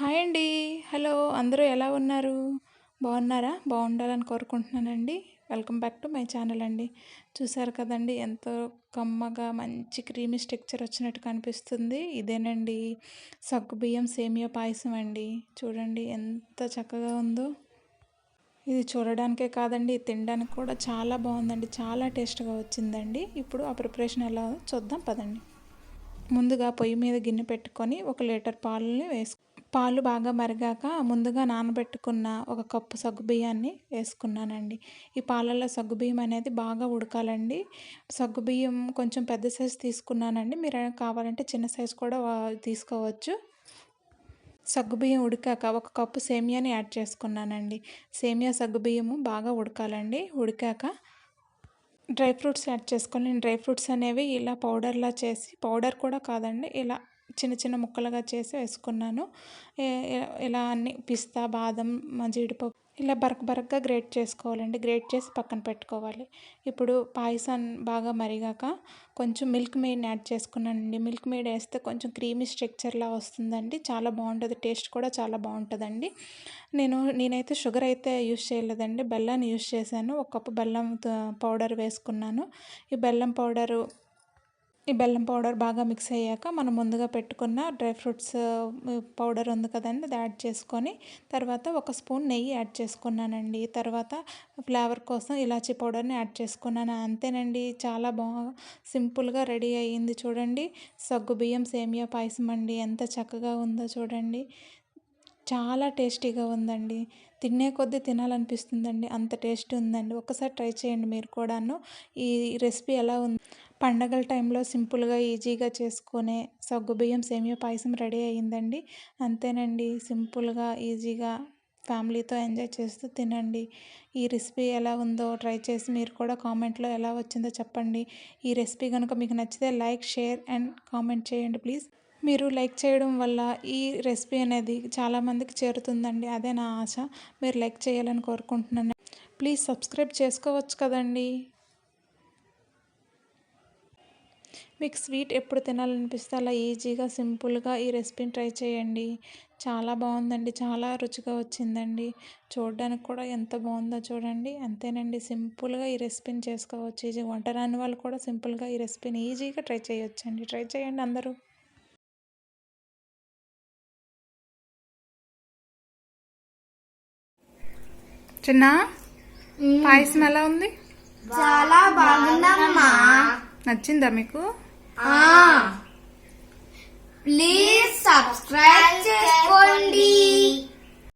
Hi అండి. Hello అందరూ ఎలా ఉన్నారు? బాగున్నారా? బాగుండాలని కోరుకుంటున్నానండి. Welcome back to my channel అండి. చూసారు కదండి ఎంతో కమ్మగా మంచి క్రీమీ స్ట్రక్చర్ వచ్చినట్టు కనిపిస్తుంది. ఇదేనండి సగ్గుబియ్యం సేమియా పాయసం అండి. చూడండి ఎంత చక్కగా ఉందో. ఇది చూడడానికే కాదండి తినడానికి కూడా చాలా బాగుందండి. చాలా టేస్ట్గా వచ్చిందండి. ఇప్పుడు ఆ ప్రిపరేషన్ ఎలా చూద్దాం పదండి. ముందుగా పొయ్యి మీద గిన్నె పెట్టుకొని ఒక లీటర్ పాలని వేసు పాలు బాగా మరిగాక ముందుగా నానబెట్టుకున్న ఒక కప్పు సగ్గుబియ్యాన్ని వేసుకున్నానండి. ఈ పాలల్లో సగ్గుబియ్యం అనేది బాగా ఉడకాలండి. సగ్గుబియ్యం కొంచెం పెద్ద సైజు తీసుకున్నానండి. మీరు కావాలంటే చిన్న సైజు కూడా తీసుకోవచ్చు. సగ్గుబియ్యం ఉడికాక ఒక కప్పు సేమియాని యాడ్ చేసుకున్నానండి. సేమియా సగ్గుబియ్యము బాగా ఉడకాలండి. ఉడికాక డ్రై ఫ్రూట్స్ యాడ్ చేసుకొని డ్రై ఫ్రూట్స్ అనేవి ఇలా పౌడర్లా చేసి పౌడర్ కూడా కాదండి ఇలా చిన్న చిన్న ముక్కలుగా చేసి వేసుకున్నాను. ఇలా అన్ని పిస్తా బాదం జీడిపప్పు ఇలా బరక బరకగా గ్రేట్ చేసుకోవాలండి. గ్రేట్ చేసి పక్కన పెట్టుకోవాలి. ఇప్పుడు పాయసం బాగా మరిగాక కొంచెం మిల్క్ మేడ్ని యాడ్ చేసుకున్నానండి. మిల్క్ మేడ్ వేస్తే కొంచెం క్రీమీ స్ట్రక్చర్లా వస్తుందండి. చాలా బాగుంటుంది. టేస్ట్ కూడా చాలా బాగుంటుందండి. నేను నేనైతే షుగర్ అయితే యూస్ చేయలేదండి. బెల్లాన్ని యూస్ చేశాను. ఒక కప్పు బెల్లం పౌడర్ వేసుకున్నాను. ఈ బెల్లం పౌడరు ఈ బెల్లం పౌడర్ బాగా మిక్స్ అయ్యాక మనం ముందుగా పెట్టుకున్న డ్రై ఫ్రూట్స్ పౌడర్ ఉంది కదండి అది యాడ్ చేసుకొని తర్వాత ఒక స్పూన్ నెయ్యి యాడ్ చేసుకున్నానండి. తర్వాత ఫ్లేవర్ కోసం ఇలాచీ పౌడర్ని యాడ్ చేసుకున్నాను. అంతేనండి చాలా బాగా సింపుల్గా రెడీ అయ్యింది చూడండి. సగ్గు బియ్యం సేమియా పాయసం అండి ఎంత చక్కగా ఉందో చూడండి. చాలా టేస్టీగా ఉందండి. తినే కొద్దీ తినాలనిపిస్తుందండి అంత టేస్ట్ ఉందండి. ఒకసారి ట్రై చేయండి మీరు కూడాను. ఈ రెసిపీ ఎలా ఉంది? పండగల టైంలో సింపుల్గా ఈజీగా చేసుకునే సగ్గుబియ్యం సేమియా పాయసం రెడీ అయ్యిందండి. అంతేనండి. సింపుల్గా ఈజీగా ఫ్యామిలీతో ఎంజాయ్ చేస్తూ తినండి. ఈ రెసిపీ ఎలా ఉందో ట్రై చేసి మీరు కూడా కామెంట్లో ఎలా వచ్చిందో చెప్పండి. ఈ రెసిపీ కనుక మీకు నచ్చితే లైక్ షేర్ అండ్ కామెంట్ చేయండి ప్లీజ్. మీరు లైక్ చేయడం వల్ల ఈ రెసిపీ అనేది చాలామందికి చేరుతుందండి. అదే నా ఆశ. మీరు లైక్ చేయాలని కోరుకుంటున్నాను. ప్లీజ్ సబ్స్క్రైబ్ చేసుకోవచ్చు కదండి. మీకు స్వీట్ ఎప్పుడు తినాలనిపిస్తే అలా ఈజీగా సింపుల్గా ఈ రెసిపీని ట్రై చేయండి. చాలా బాగుందండి. చాలా రుచిగా వచ్చిందండి. చూడడానికి కూడా ఎంత బాగుందో చూడండి. అంతేనండి. సింపుల్గా ఈ రెసిపీని చేసుకోవచ్చు. ఈజీ వంట రాని వాళ్ళు కూడా సింపుల్గా ఈ రెసిపీని ఈజీగా ట్రై చేయొచ్చండి. ట్రై చేయండి అందరూ. చిన్న పాయసం ఎలా ఉంది? చాలా బాగుందమ్మా. నచ్చిందా మీకు? ప్లీజ్ సబ్స్క్రైబ్ చేసుకోండి